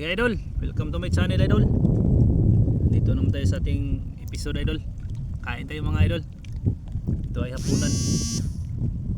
Okay idol, welcome to my channel idol. Dito naman tayo sa ating episode idol. Kain tayo mga idol. Ito ay hapunan.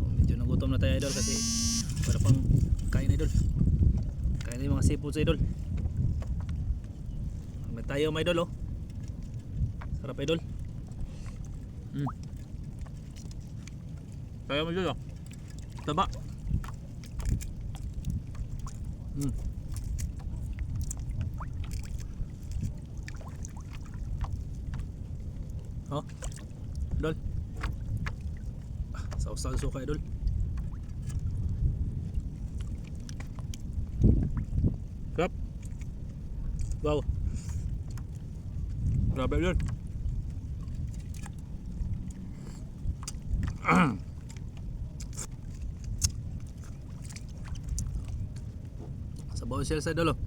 Oh, Medyo nagutom na tayo idol kasi para pang kain idol. Kain tayo mga seafoods idol. May tayo mga idol oh. Sarap idol. Mm. Tayo mo idol oh. Taba. Mm. Sausaw suka idol. Sarap. Wow. Grabe idol. Sabaw siya sa idol oh.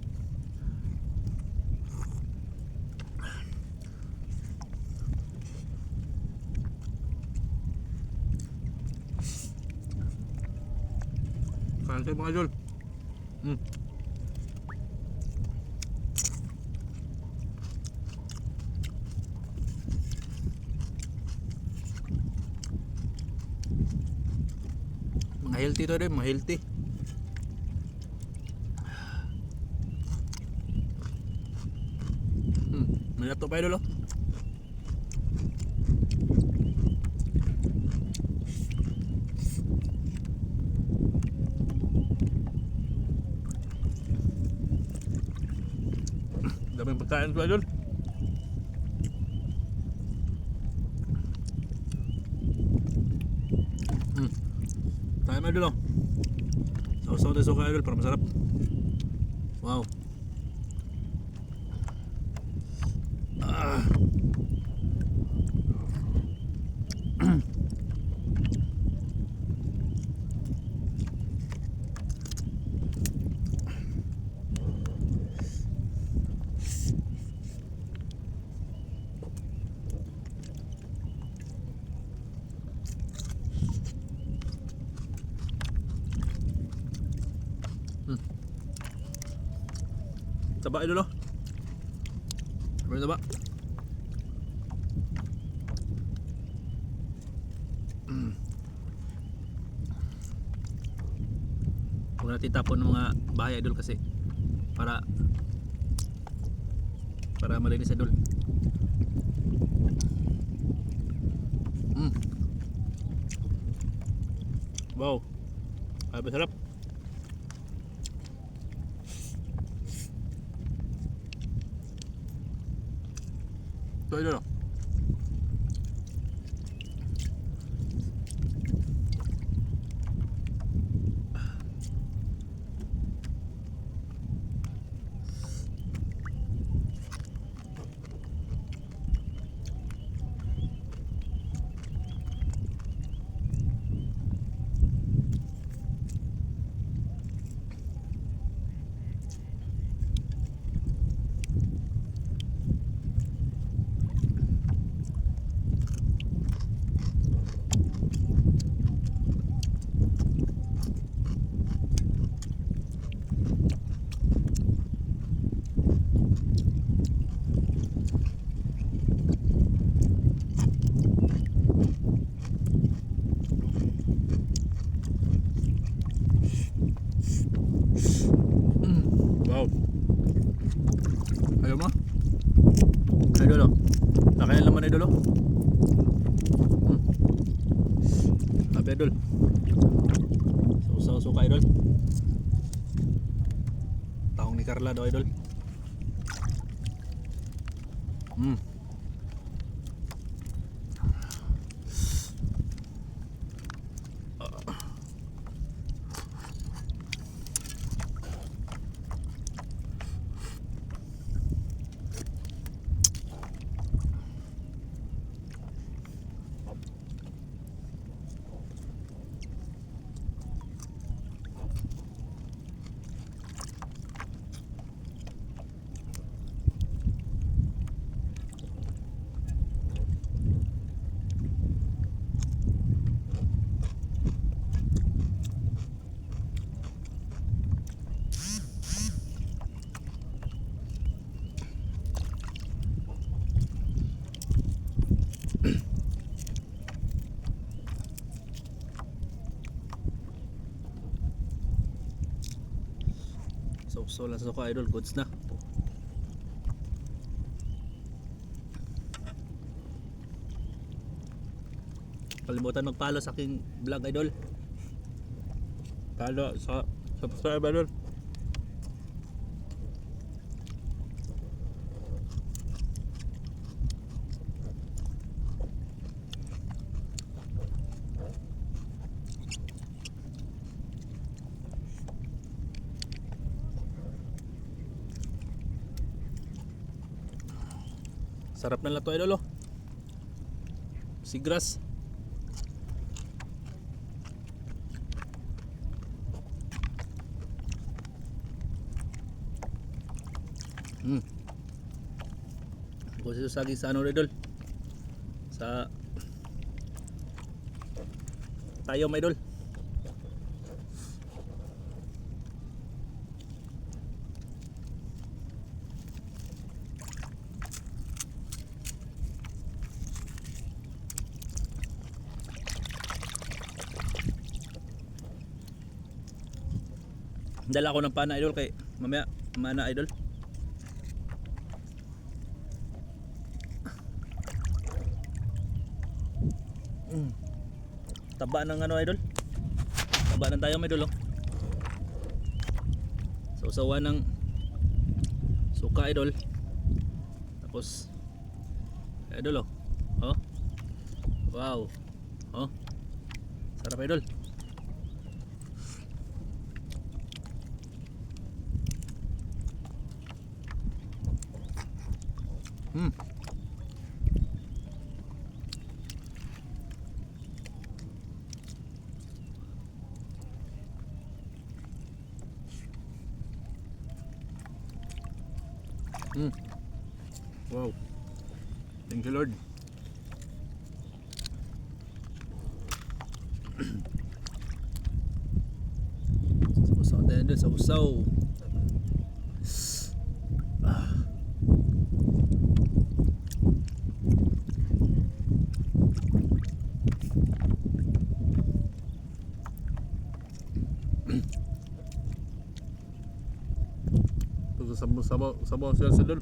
Kain tayo mga idol. Mm. Mga healthy to rin, mga healthy. Hmm, may laptop pa idol oh. Daming pagkain ko idol. Hmm. Tayo mga idol oh. Sausaw tayo suka idol para masarap. Wow. Ah. Taba idol oh. Ano taba? Mm. Huwag natin tapon mga bahay idol kasi para para malinis idol. Mm. Wow. Ay, masarap. Ito idol oh. Mm. Wow. Ayaw mo? Idol oh. Laki ng laman idol oh. Mm. Sabi idol. Sausaw suka idol. Taong ni Carla daw idol. Mm. So, lang sa suka idol, goods na. Kalimutan mag-follow sa aking vlog idol. Follow sa subscribe idol. Sarap na lang to idol oh. Sigras. Hmm. Kung sino saging sa ano idol? Sa tayo mga idol. Dala ko ng pana idol kay mamaya mana idol. Mm. Taba ng ano idol? Taba ng tayo idol oh. Sausawan ng suka idol. Tapos idol oh. Oh. Wow. Oh. Sarap idol. Hmm. Hmm. Wow. Thank you Lord. Sausaw tayo. Pag sabaw, sabaw, sabaw siya sa dul.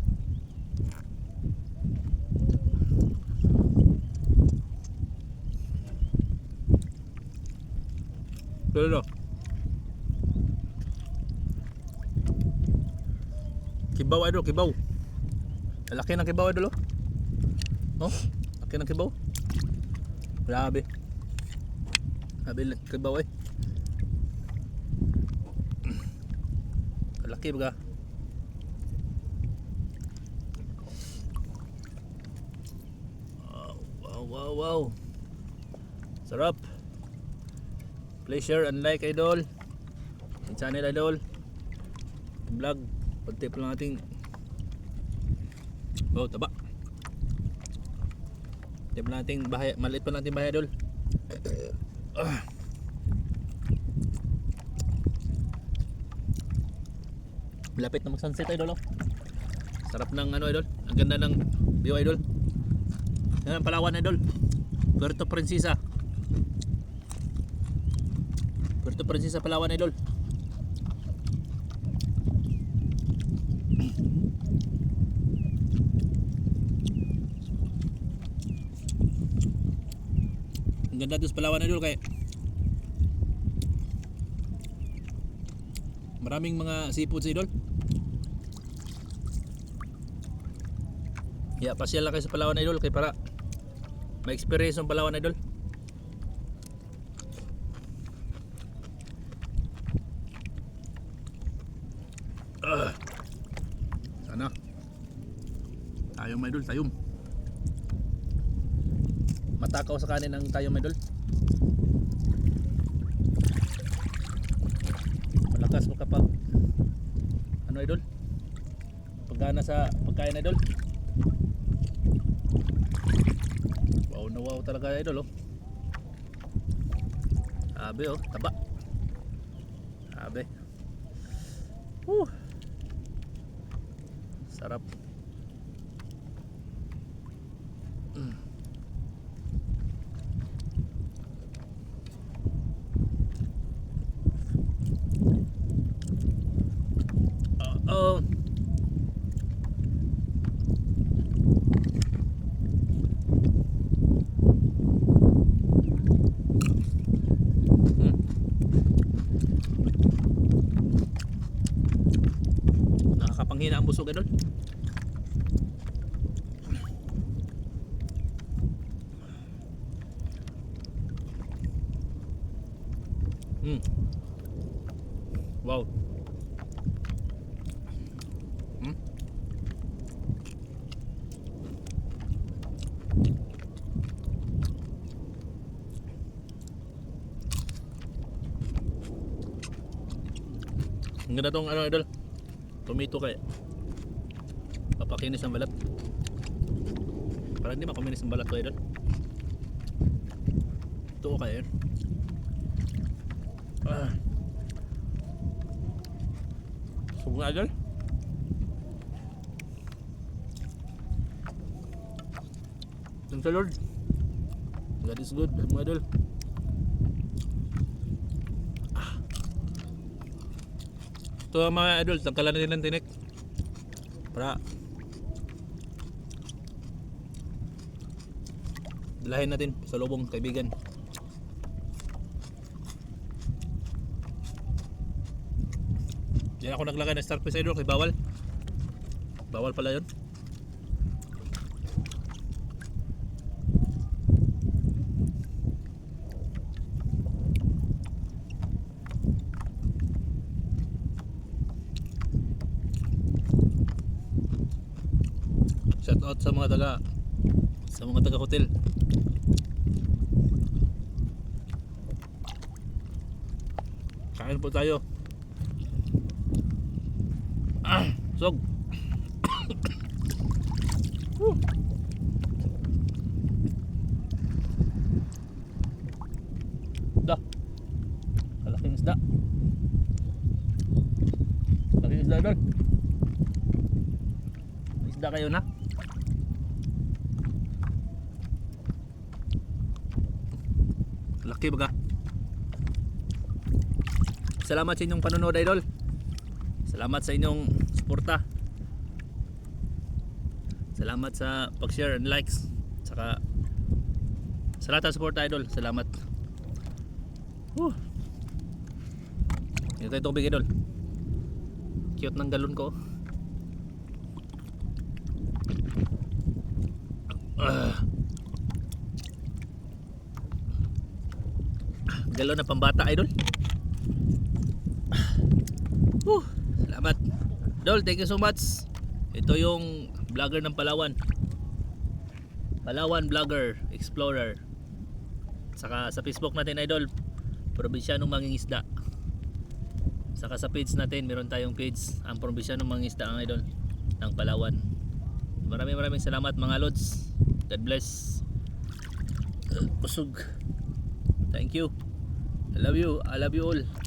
Pero Kibaw idol, kibaw. Laki ng kibaw idol oh. No? Laki ng kibaw. Grabe. Grabe kibaw eh. Laki baga. Wow, wow, wow, wow. Sarap. Please share and like idol. Yung channel idol. Vlog. Pag-tip lang nating Oh, taba. Tip lang nating bahay, maliit pa nating bahay idol. Ah. Malapit na mag-sunset idol oh. Sarap ng ano idol. Ang ganda ng view idol. Yan ang Palawan idol. Puerto Princesa. Puerto Princesa Palawan idol. Ang ganda dito sa Palawan idol kay Maraming mga seafood idol. Yeah, pasyal lang kayo sa Palawan idol kay para ma-experience ang Palawan idol. Ah. Sana. Tayo mga idol, tayong. Matakaw sa kanin ang tayo mga idol. Malakas mo kapag ano idol? Pagana sa pagkain idol. Wow talaga idol oh. Sabi oh, taba. Sabi. Woo. Sarap. Mm. Oh. Mm. Nakakapanghina ang busog idol. Mm. Wow. Mm. Ang ganda tong ano idol. Tomato kaya. Papakinis ang balat. Para hindi makuminis ang balat ko idol. Ito o kaya yun. Ah. Subo nga idol. Thank the Lord. God is good, mga idol. Ito mga idol, tangkalan na ng tinik. Para Dalahin natin sa lubong, kaibigan. Diyan ako naglagay ng starfish idol kay bawal. Bawal pala yun. Shout out sa mga taga sa mga taga hotel. Kain po tayo. Ah, sog. Da. Kalaking isda. Kalaking isda. May Isda kayo na. Laki baga. Salamat sa inyong panonood idol. Salamat sa inyong suporta. Salamat sa pag-share and likes. Saka sa lahat ng suporta idol. Salamat. Whew. Ito tayo tubig idol. Cute ng galon ko. Ah. Galon na pambata idol. Whew. Salamat. Dol, thank you so much. Ito yung vlogger ng Palawan. Palawan vlogger, explorer. Saka sa Facebook natin idol, Probinsyanong Mangingisda. Saka sa page natin, meron tayong page, ang Probinsyanong Mangingisda ang idol ng Palawan. Maraming maraming salamat mga lods. God bless. Busog. Thank you. I love you. I love you all.